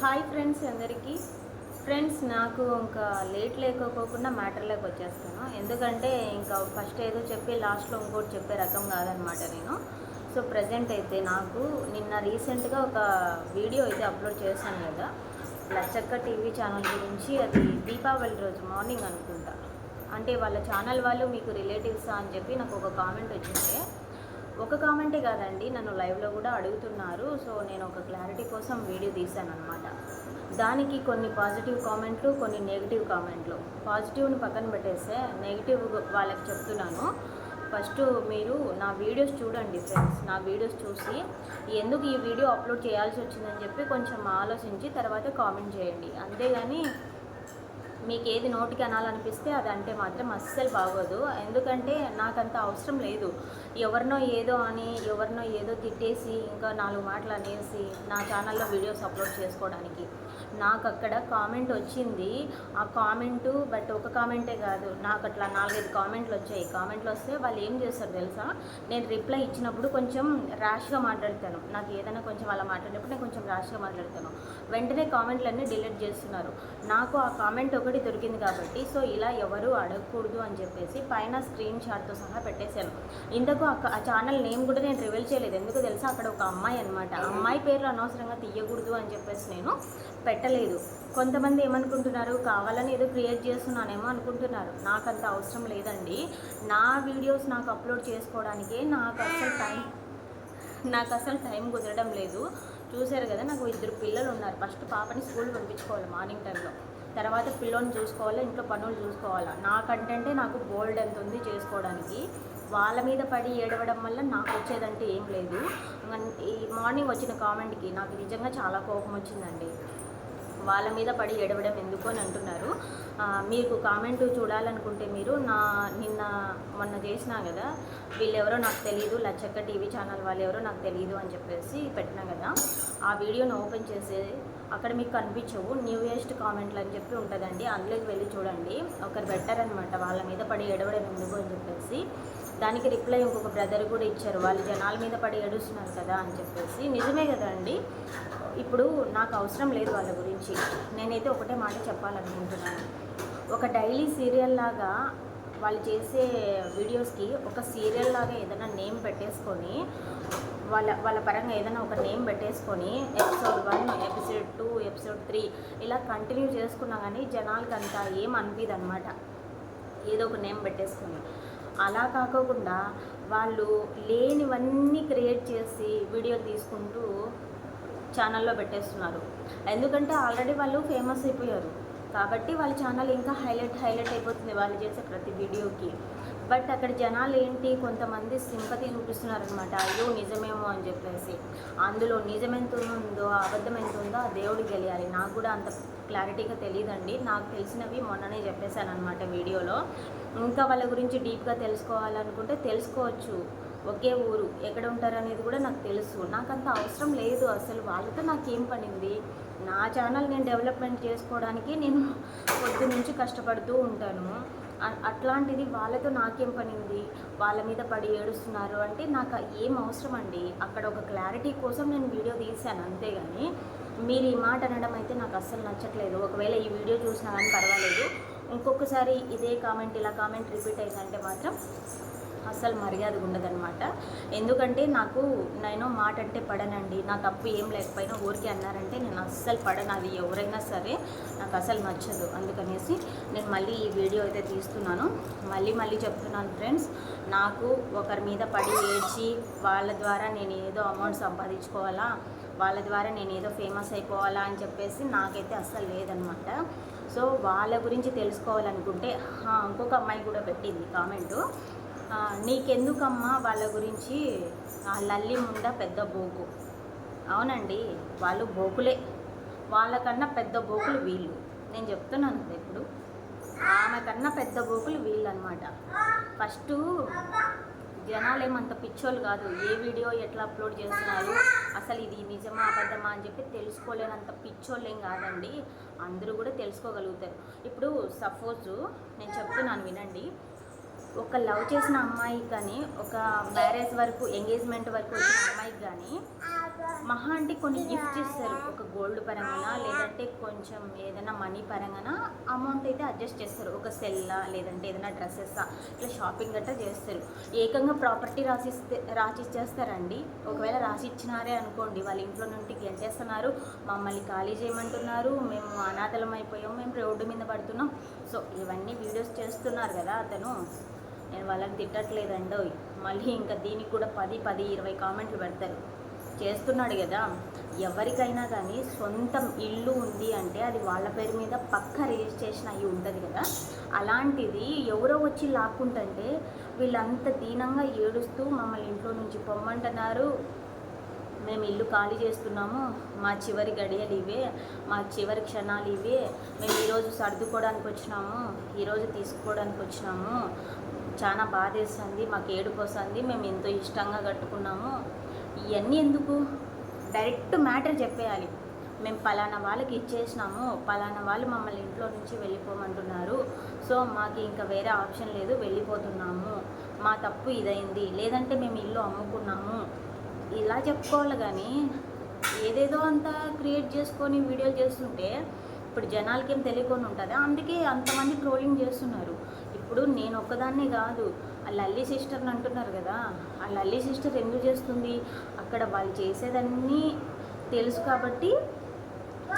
Hi friends అందరికీ. Friends నాకు ఇంకా లేట్ లేకపోకుండా మ్యాటర్లోకి వచ్చేస్తాను. ఎందుకంటే ఇంకా ఫస్ట్ ఏదో చెప్పి లాస్ట్లో ఇంకోటి చెప్పే రకం కాదనమాట నేను. సో ప్రజెంట్ అయితే నాకు నిన్న రీసెంట్గా ఒక వీడియో అయితే అప్లోడ్ చేశాను కదా. లచ్చక్క టీవీ ఛానల్ గురించి అది దీపావళి రోజు మార్నింగ్ అనుకుంటా. అంటే వాళ్ళ ఛానల్ వాళ్ళు మీకు రిలేటివ్సా అని చెప్పి నాకు ఒక కామెంట్ వచ్చింది. ఒక కామెంటే కాదండి నన్ను లైవ్లో కూడా అడుగుతున్నారు. సో నేను ఒక క్లారిటీ కోసం వీడియో తీశాను అనమాట దానికి కొన్ని పాజిటివ్ కామెంట్లు కొన్ని నెగిటివ్ కామెంట్లు. పాజిటివ్ని పక్కన పెట్టేస్తే నెగిటివ్ వాళ్ళకి చెప్తున్నాను. ఫస్ట్ మీరు నా వీడియోస్ చూడండి ఫ్రెండ్స్ నా వీడియోస్ చూసి ఎందుకు ఈ వీడియో అప్లోడ్ చేయాల్సి వచ్చిందని చెప్పి కొంచెం ఆలోచించి తర్వాత కామెంట్ చేయండి. అంతేగాని మీకు ఏది నోటికి అనాలనిపిస్తే అది అంటే మాత్రం అస్సలు బాగోదు. ఎందుకంటే నాకంత అవసరం లేదు. ఎవరినో ఏదో అని ఎవరినో ఏదో తిట్టేసి ఇంకా నాలుగు మాటలు అనేసి నా ఛానల్లో వీడియోస్ అప్లోడ్ చేసుకోవడానికి. నాకు అక్కడ కామెంట్ వచ్చింది. ఆ కామెంటు బట్ ఒక కామెంటే కాదు. నాకు అట్లా నాలుగైదు కామెంట్లు వచ్చాయి. కామెంట్లు వస్తే వాళ్ళు ఏం చేస్తారు తెలుసా? నేను రిప్లై ఇచ్చినప్పుడు కొంచెం ర్యాష్గా మాట్లాడతాను. నాకు ఏదైనా కొంచెం అలా మాట్లాడినప్పుడు నేను కొంచెం ర్యాష్గా మాట్లాడతాను. వెంటనే కామెంట్లన్నీ డిలీట్ చేస్తున్నారు. నాకు ఆ కామెంట్ ఒకటి దొరికింది కాబట్టి సో ఇలా ఎవరు అడగకూడదు అని చెప్పేసి పైన స్క్రీన్ షాట్తో సహా పెట్టేశాను. ఇంతకు ఆ- ఛానల్ నేమ్ కూడా నేను రివీల్ చేయలేదు. ఎందుకు తెలుసా? అక్కడ ఒక అమ్మాయి అనమాట అమ్మాయి పేర్లు అనవసరంగా తీయకూడదు అని చెప్పేసి నేను పెట్టలేదు. కొంతమంది ఏమనుకుంటున్నారు కావాలని ఏదో క్రియేట్ చేస్తున్నానేమో అనుకుంటున్నారు. నాకు అంత అవసరం లేదండి. నా వీడియోస్ నాకు అప్లోడ్ చేసుకోవడానికే నాకు అసలు టైం నాకు అసలు టైం కుదరడం లేదు. చూశారు కదా నాకు ఇద్దరు పిల్లలు ఉన్నారు. ఫస్ట్ పాపని స్కూల్ పంపించుకోవాలి మార్నింగ్ టైంలో తర్వాత పిల్లోని చూసుకోవాలి ఇంట్లో పనులు చూసుకోవాలా? నాకంటే నాకు బోల్డ్ ఎంత ఉంది చేసుకోవడానికి? వాళ్ళ మీద పడి ఏడవడం వల్ల నాకు వచ్చేదంటే ఏం లేదు. ఈ మార్నింగ్ వచ్చిన కామెంట్కి నాకు నిజంగా చాలా కోపం వచ్చిందండి. వాళ్ళ మీద పడి ఏడవడం ఎందుకు అని అంటున్నారు. మీకు కామెంట్ చూడాలనుకుంటే మీరు నా నిన్న మొన్న చేసినా కదా వీళ్ళెవరో నాకు తెలియదు లచ్చక్క టీవీ ఛానల్ వాళ్ళు ఎవరో నాకు తెలియదు అని చెప్పేసి పెట్టినా కదా ఆ వీడియోని ఓపెన్ చేసి అక్కడ మీకు కనిపించవు న్యూయెస్ట్ కామెంట్లు అని చెప్పి ఉంటుందండి అందులోకి వెళ్ళి చూడండి. ఒకరు బెటర్ అనమాట వాళ్ళ మీద పడి ఏడవడం ఎందుకు అని చెప్పేసి. దానికి రిప్లై ఇంకొక బ్రదర్ కూడా ఇచ్చారు వాళ్ళు జనాల మీద పడి ఏడుస్తున్నారు కదా అని చెప్పేసి. నిజమే కదండి? ఇప్పుడు నాకు అవసరం లేదు వాళ్ళ గురించి. నేనైతే ఒకటే మాట చెప్పాలనుకుంటున్నాను. ఒక డైలీ సీరియల్ లాగా వాళ్ళు చేసే వీడియోస్కి ఒక సీరియల్ లాగా ఏదైనా నేమ్ పెట్టేసుకొని వాళ్ళ వాళ్ళ పరంగా ఏదైనా ఒక నేమ్ పెట్టేసుకొని episode one episode two episode three ఇలా కంటిన్యూ చేసుకున్నా కానీ జనాలకి అంత ఏం అనిపిదు అనమాట ఏదో ఒక నేమ్ పెట్టేసుకొని. అలా కాకోకుండా వాళ్ళు లేనివన్నీ క్రియేట్ చేసి వీడియోలు తీసుకుంటూ ఛానల్లో పెట్టేస్తున్నారు. ఎందుకంటే ఆల్రెడీ వాళ్ళు ఫేమస్ అయిపోయారు. కాబట్టి వాళ్ళ ఛానల్ ఇంకా హైలైట్ హైలైట్ అయిపోతుంది వాళ్ళు చేసే ప్రతి వీడియోకి బట్ అక్కడ జనాలు ఏంటి? కొంతమంది సింపతి చూపిస్తున్నారనమాట అయ్యో నిజమేమో అని చెప్పేసి. అందులో నిజం ఎంత ఉందో అబద్ధం ఎంత ఉందో ఆ దేవుడికి తెలియాలి. నాకు కూడా అంత క్లారిటీగా తెలియదండి. నాకు తెలిసినవి మొన్ననే చెప్పేశాను అనమాట వీడియోలో. ఇంకా వాళ్ళ గురించి డీప్గా తెలుసుకోవాలనుకుంటే తెలుసుకోవచ్చు. ఒకే ఊరు ఎక్కడ ఉంటారు అనేది కూడా నాకు తెలుసు. నాకు అంత అవసరం లేదు అసలు. వాళ్ళతో నాకేం పనింది? నా ఛానల్ నేను డెవలప్మెంట్ చేసుకోవడానికి నేను పొద్దు నుంచి కష్టపడుతూ ఉంటాను. అట్లాంటిది వాళ్ళతో నాకేం పనింది? వాళ్ళ మీద పడి ఏడుస్తున్నారు అంటే నాకు ఏం అవసరం అండి? అక్కడ ఒక క్లారిటీ కోసం నేను వీడియో తీశాను అంతేగాని మీరు ఈ మాట అనడం అయితే నాకు అస్సలు నచ్చట్లేదు. ఒకవేళ ఈ వీడియో చూసినా కానీ పర్వాలేదు. ఇంకొకసారి ఇదే కామెంట్ ఇలా కామెంట్ రిపీట్ అయిందంటే మాత్రం అస్సలు మర్యాద ఉండదనమాట ఎందుకంటే నాకు నేను మాట అంటే పడనండి. నాకు అప్పు ఏం లేకపోయినా ఊరికే అన్నారంటే నేను అస్సలు పడను. అది ఎవరైనా సరే నాకు అసలు నచ్చదు. అందుకనేసి నేను మళ్ళీ ఈ వీడియో అయితే తీస్తున్నాను. మళ్ళీ మళ్ళీ చెప్తున్నాను ఫ్రెండ్స్ నాకు ఒకరి మీద పడి ఏడ్చి వాళ్ళ ద్వారా నేను ఏదో అమౌంట్ సంపాదించుకోవాలా వాళ్ళ ద్వారా నేను ఏదో ఫేమస్ అయిపోవాలా అని చెప్పేసి నాకైతే అస్సలు లేదనమాట సో వాళ్ళ గురించి తెలుసుకోవాలనుకుంటే ఇంకొక అమ్మాయి కూడా పెట్టింది కామెంటు. నీకెందుకమ్మా వాళ్ళ గురించి? ఆ లల్లి ముండ పెద్ద బోకు. అవునండి వాళ్ళు బోకులే. వాళ్ళకన్నా పెద్ద బోకులు వీళ్ళు. నేను చెప్తున్నాను కదా ఇప్పుడు. ఆమె కన్నా పెద్ద బోకులు వీళ్ళు అనమాట ఫస్ట్ జనాలు ఏమంత పిచ్చోళ్ళు కాదు. ఏ వీడియో ఎట్లా అప్లోడ్ చేస్తున్నారు? అసలు ఇది నిజమా అబద్ధమా అని చెప్పి తెలుసుకోలేనంత పిచ్చోళ్ళు ఏం కాదండి. అందరూ కూడా తెలుసుకోగలుగుతారు. ఇప్పుడు సపోజ్ నేను చెప్తున్నాను వినండి. ఒక లవ్ చేసిన అమ్మాయి కానీ ఒక మ్యారేజ్ వరకు ఎంగేజ్మెంట్ వరకు వచ్చిన అమ్మాయికి కానీ మహా అంటే కొన్ని గిఫ్ట్ చేస్తారు ఒక గోల్డ్ పరంగా లేదంటే కొంచెం ఏదైనా మనీ పరంగా అమౌంట్ అయితే అడ్జస్ట్ చేస్తారు. ఒక సెల్లా లేదంటే ఏదైనా డ్రెస్సెస్ ఇట్లా షాపింగ్ గట్రా చేస్తారు. ఏకంగా ప్రాపర్టీ రాసిస్తే రాసిచ్చేస్తారండి. ఒకవేళ రాసిచ్చినారే అనుకోండి వాళ్ళ ఇంట్లో నుండి గెలిచేస్తున్నారు మమ్మల్ని ఖాళీ చేయమంటున్నారు. మేము అనాథలం అయిపోయాం. మేము రోడ్డు మీద పడుతున్నాం. సో ఇవన్నీ వీడియోస్ చేస్తున్నారు కదా అతను. నేను వాళ్ళని తిట్టట్లేదండో. మళ్ళీ ఇంకా దీనికి కూడా పది పది ఇరవై కామెంట్లు పెడతారు. చేస్తున్నాడు కదా. ఎవరికైనా కానీ సొంతం ఇల్లు ఉంది అంటే అది వాళ్ళ పేరు మీద పక్క రిజిస్ట్రేషన్ అయ్యి ఉంటుంది కదా. అలాంటిది ఎవరో వచ్చి లాక్కుంటుంటే వీళ్ళంత దీనంగా ఏడుస్తూ మమ్మల్ని ఇంట్లో నుంచి పొమ్మంటున్నారు. మేము ఇల్లు ఖాళీ చేస్తున్నాము. మా చివరి గడియలు ఇవే మా చివరి క్షణాలు ఇవే. మేము ఈరోజు సర్దుకోవడానికి వచ్చినాము. ఈరోజు తీసుకోవడానికి వచ్చినాము. చాలా బాధేస్తుంది మాకు ఏడుపు వస్తుంది మేము ఎంతో ఇష్టంగా కట్టుకున్నాము. ఇవన్నీ ఎందుకు? డైరెక్ట్ మ్యాటర్ చెప్పేయాలి. మేము పలానా వాళ్ళకి ఇచ్చేసినాము పలానా వాళ్ళు మమ్మల్ని ఇంట్లో నుంచి వెళ్ళిపోమంటున్నారు. సో మాకు ఇంకా వేరే ఆప్షన్ లేదు వెళ్ళిపోతున్నాము. మా తప్పు ఇదైంది. లేదంటే మేము ఇల్లు అమ్ముకున్నాము. ఇలా చెప్పుకోవాలి కానీ ఏదేదో అంతా క్రియేట్ చేసుకొని వీడియోలు చేస్తుంటే ఇప్పుడు జనాలకి ఏం తెలియకుండా ఉంటుంది. అందుకే అంతమంది ట్రోలింగ్ చేస్తున్నారు. ఇప్పుడు నేను ఒక్కదాన్నే కాదు. ఆ లల్లి సిస్టర్ని అంటున్నారు కదా ఆ లల్లి సిస్టర్ ఎందుకు చేస్తుంది? అక్కడ వాళ్ళు చేసేదన్నీ తెలుసు కాబట్టి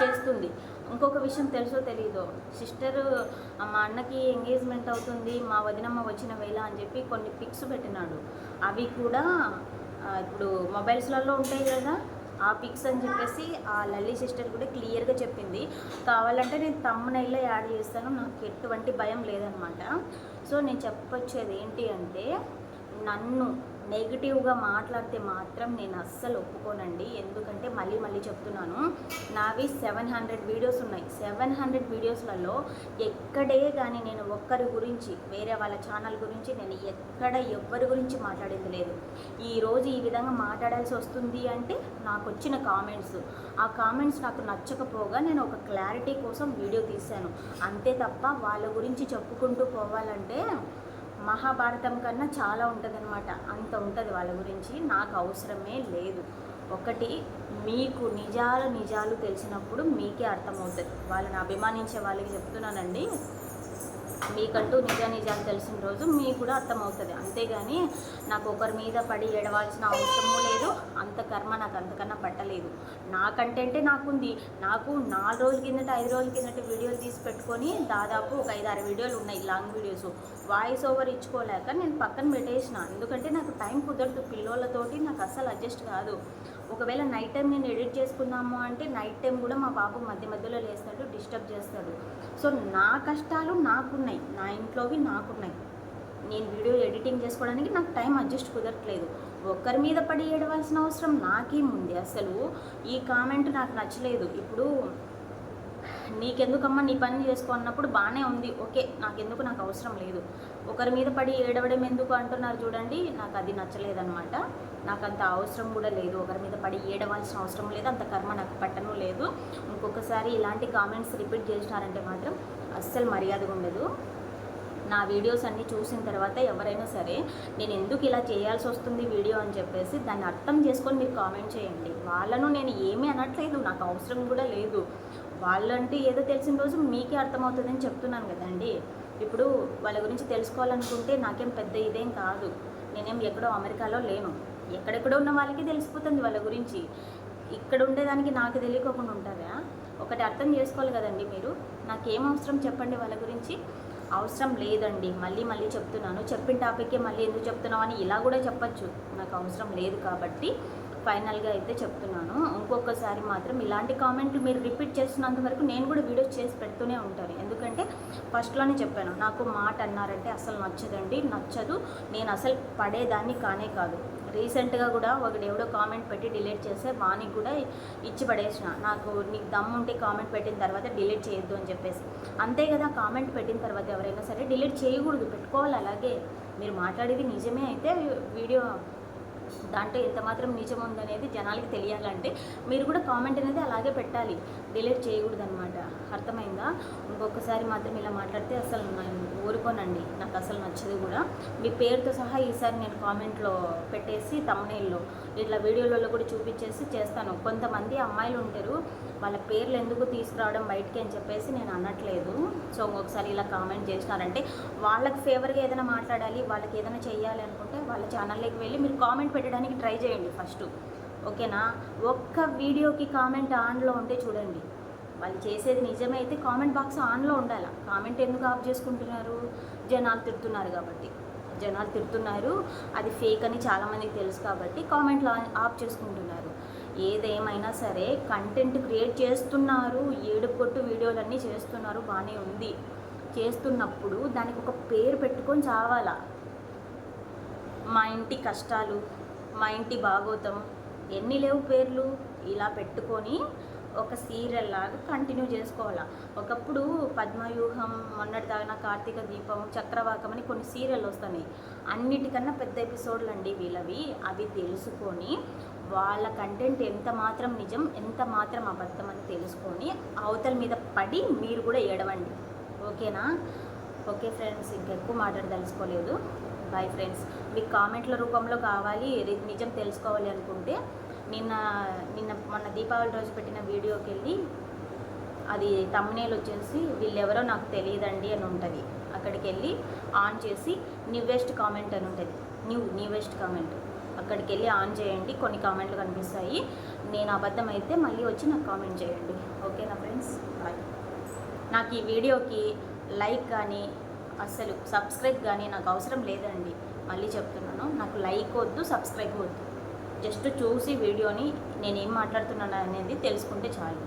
చేస్తుంది. ఇంకొక విషయం తెలుసో తెలీదో? సిస్టర్ మా అన్నకి ఎంగేజ్మెంట్ అవుతుంది మా వదినమ్మ వచ్చిన వేళ అని చెప్పి కొన్ని పిక్స్ పెట్టినాడు. అవి కూడా ఇప్పుడు మొబైల్స్లలో ఉంటాయి కదా ఆ పిక్స్ అని చెప్పేసి ఆ లల్లి సిస్టర్ కూడా క్లియర్గా చెప్పింది. కావాలంటే నేను తమ్మునైల్లో యాడ్ చేస్తాను. నాకు ఎటువంటి భయం లేదనమాట. సో నేను చెప్పొచ్చేది ఏంటి అంటే నన్ను నెగిటివ్గా మాట్లాడితే మాత్రం నేను అస్సలు ఒప్పుకోనండి. ఎందుకంటే మళ్ళీ మళ్ళీ చెప్తున్నాను నావి సెవెన్ హండ్రెడ్ వీడియోస్ ఉన్నాయి. సెవెన్ హండ్రెడ్ వీడియోస్లలో ఎక్కడే కానీ నేను ఒక్కరి గురించి వేరే వాళ్ళ ఛానల్ గురించి నేను ఎక్కడ ఎవ్వరి గురించి మాట్లాడింది లేదు. ఈరోజు ఈ విధంగా మాట్లాడాల్సి వస్తుంది అంటే నాకు వచ్చిన కామెంట్స్. ఆ కామెంట్స్ నాకు నచ్చకపోగా నేను ఒక క్లారిటీ కోసం వీడియో తీశాను. అంతే తప్ప వాళ్ళ గురించి చెప్పుకుంటూ పోవాలంటే మహాభారతం కన్నా చాలా ఉంటుందన్నమాట. అంత ఉంటుంది వాళ్ళ గురించి. నాకు అవసరమే లేదు. ఒకటి మీకు నిజాలు నిజాలు తెలిసినప్పుడు మీకే అర్థమవుతుంది. వాళ్ళని అభిమానించే వాళ్ళకి చెప్తున్నానండి. మీకంటూ నిజ నిజాలు తెలిసిన రోజు మీకు కూడా అర్థమవుతుంది. అంతేగాని నాకు ఒకరి మీద పడి ఏడవాల్సిన అవసరము లేదు అంత కర్మ నాకు అంతకన్నా పట్టలేదు. నాకంటే నాకుంది. నాకు నాలుగు రోజుల కిందట ఐదు రోజుల కిందట వీడియోలు తీసి పెట్టుకొని దాదాపు ఒక ఐదు ఆరు వీడియోలు ఉన్నాయి లాంగ్ వీడియోస్. వాయిస్ ఓవర్ ఇచ్చుకోలేక నేను పక్కన పెట్టేసిన. ఎందుకంటే నాకు టైం కుదరదు. పిల్లోళ్ళతోటి నాకు అస్సలు అడ్జస్ట్ కాదు. ఒకవేళ నైట్ టైం నేను ఎడిట్ చేసుకుందాము అంటే నైట్ టైం కూడా మా బాబు మధ్య మధ్యలో లేస్తాడు డిస్టర్బ్ చేస్తాడు. సో నా కష్టాలు నాకున్నాయి. నా ఇంట్లోవి నాకున్నాయి. నేను వీడియో ఎడిటింగ్ చేసుకోవడానికి నాకు టైం అడ్జస్ట్ కుదరట్లేదు. ఒక్కరి మీద పడి ఏడవలసిన అవసరం నాకేముంది? అసలు ఈ కామెంట్ నాకు నచ్చలేదు. ఇప్పుడు నీకెందుకమ్మా నీ పని చేసుకో అన్నప్పుడు బాగానే ఉంది. ఓకే నాకెందుకు నాకు అవసరం లేదు. ఒకరి మీద పడి ఏడవడం ఎందుకు అంటున్నారు చూడండి. నాకు అది నచ్చలేదన్నమాట. నాకు అంత అవసరం కూడా లేదు. ఒకరి మీద పడి ఏడవలసిన అవసరం లేదు. అంత కర్మ నాకు పట్టను లేదు. ఇంకొకసారి ఇలాంటి కామెంట్స్ రిపీట్ చేసినారంటే మాత్రం అస్సలు మర్యాదగా ఉండదు. నా వీడియోస్ అన్నీ చూసిన తర్వాత ఎవరైనా సరే నేను ఎందుకు ఇలా చేయాల్సి వస్తుంది వీడియో అని చెప్పేసి దాన్ని అర్థం చేసుకొని మీరు కామెంట్ చేయండి. వాళ్ళను నేను ఏమీ అనట్లేదు. నాకు అవసరం కూడా లేదు. వాళ్ళంటే ఏదో తెలిసిన రోజు మీకే అర్థమవుతుందని చెప్తున్నాను కదండి. ఇప్పుడు వాళ్ళ గురించి తెలుసుకోవాలనుకుంటే నాకేం పెద్ద ఇదేం కాదు. నేనేం ఎక్కడో అమెరికాలో లేను. ఎక్కడెక్కడో ఉన్న వాళ్ళకి తెలిసిపోతుంది వాళ్ళ గురించి. ఇక్కడ ఉండేదానికి నాకు తెలియకోకుండా ఉంటారా? ఒకటి అర్థం చేసుకోవాలి కదండి మీరు. నాకేం అవసరం చెప్పండి వాళ్ళ గురించి? అవసరం లేదండి. మళ్ళీ మళ్ళీ చెప్తున్నాను. చెప్పిన టాపిక్కే మళ్ళీ ఎందుకు చెప్తున్నావు అని ఇలా కూడా చెప్పచ్చు. నాకు అవసరం లేదు కాబట్టి ఫైనల్గా అయితే చెప్తున్నాను. ఇంకొకసారి మాత్రం ఇలాంటి కామెంట్ మీరు రిపీట్ చేస్తున్నంత వరకు నేను కూడా వీడియోస్ చేసి పెడుతూనే ఉంటాను. ఎందుకంటే ఫస్ట్లోనే చెప్పాను నాకు మాట అన్నారంటే అసలు నచ్చదండి నచ్చదు. నేను అసలు పడేదాన్ని కానే కాదు. రీసెంట్గా కూడా ఒకటి ఎవడో కామెంట్ పెట్టి డిలీట్ చేస్తే వానికి కూడా ఇచ్చి పడేసిన. నాకు నీకు దమ్ము ఉంటే కామెంట్ పెట్టిన తర్వాత డిలీట్ చేయొద్దు అని చెప్పేసి. అంతే కదా కామెంట్ పెట్టిన తర్వాత ఎవరైనా సరే డిలీట్ చేయకూడదు పెట్టుకోవాలి అలాగే. మీరు మాట్లాడేది నిజమే అయితే వీడియో దాంట్లో ఎంత మాత్రం నిజం ఉందనేది జనాలకి తెలియాలంటే మీరు కూడా కామెంట్ అనేది అలాగే పెట్టాలి. డిలీట్ చేయకూడదు అనమాట అర్థమైందా? ఇంకొకసారి మాత్రం ఇలా మాట్లాడితే అసలు నేను ఊరుకోనండి. నాకు అసలు నచ్చదు కూడా. మీ పేరుతో సహా ఈసారి నేను కామెంట్లో పెట్టేసి తమ్మునేల్లో ఇట్లా వీడియోలలో కూడా చూపించేసి చేస్తాను. కొంతమంది అమ్మాయిలు ఉంటారు వాళ్ళ పేర్లు ఎందుకు తీసుకురావడం బయటికి అని చెప్పేసి నేను అనట్లేదు. సో ఇంకొకసారి ఇలా కామెంట్ చేసినారంటే వాళ్ళకి ఫేవర్గా ఏదైనా మాట్లాడాలి వాళ్ళకి ఏదైనా చేయాలి అనుకుంటే వాళ్ళ ఛానల్లోకి వెళ్ళి మీరు కామెంట్ పెట్టడానికి ట్రై చేయండి ఫస్ట్. ఓకేనా? ఒక్క వీడియోకి కామెంట్ ఆన్లో ఉంటే చూడండి. వాళ్ళు చేసేది నిజమైతే కామెంట్ బాక్స్ ఆన్లో ఉండాలి. కామెంట్ ఎందుకు ఆఫ్ చేసుకుంటున్నారు? జనాలు తిడుతున్నారు కాబట్టి. జనాలు తిడుతున్నారు. అది ఫేక్ అని చాలామందికి తెలుసు కాబట్టి కామెంట్లు ఆఫ్ చేసుకుంటున్నారు. ఏదేమైనా సరే కంటెంట్ క్రియేట్ చేస్తున్నారు. ఏడుపొట్టు వీడియోలన్నీ చేస్తున్నారు. బాగానే ఉంది. చేస్తున్నప్పుడు దానికి ఒక పేరు పెట్టుకొని చావాలా? మా ఇంటి కష్టాలు మా ఇంటి భాగోతం ఎన్ని లేవు పేర్లు? ఇలా పెట్టుకొని ఒక సీరియల్ లాగా కంటిన్యూ చేసుకోవాలా. ఒకప్పుడు పద్మవ్యూహం మొన్నటి దాకా కార్తీక దీపం చక్రవాకం అని కొన్ని సీరియల్ వస్తున్నాయి. అన్నిటికన్నా పెద్ద ఎపిసోడ్లు అండి వీళ్ళవి. అవి తెలుసుకొని వాళ్ళ కంటెంట్ ఎంత మాత్రం నిజం ఎంత మాత్రం అబద్ధం అని తెలుసుకొని అవతల మీద పడి మీరు కూడా ఏడవండి. ఓకేనా? ఓకే ఫ్రెండ్స్ ఇంకెక్కువ మాట్లాడదలుచుకోలేదు. Bye friends. మీకు కామెంట్ల రూపంలో కావాలి నిజం తెలుసుకోవాలి అనుకుంటే నిన్న నిన్న మొన్న దీపావళి రోజు పెట్టిన వీడియోకి వెళ్ళి అది తమ్నేలు వచ్చేసి వీళ్ళెవరో నాకు తెలియదండి అని ఉంటుంది. అక్కడికి వెళ్ళి ఆన్ చేసి న్యూవెస్ట్ కామెంట్ అని ఉంటుంది. New newest comment. అక్కడికి వెళ్ళి ఆన్ చేయండి కొన్ని కామెంట్లు కనిపిస్తాయి. నేను అబద్ధం అయితే మళ్ళీ వచ్చి నాకు కామెంట్ చేయండి. ఓకేనా ఫ్రెండ్స్? బాయ్. నాకు ఈ వీడియోకి లైక్ కానీ అస్సలు సబ్స్క్రైబ్ కానీ నాకు అవసరం లేదండి. మళ్ళీ చెప్తున్నాను నాకు లైక్ వద్దు సబ్స్క్రైబ్ వద్దు. జస్ట్ చూసి వీడియోని నేను ఏం మాట్లాడుతున్నాను అనేది తెలుసుకుంటే చాలు.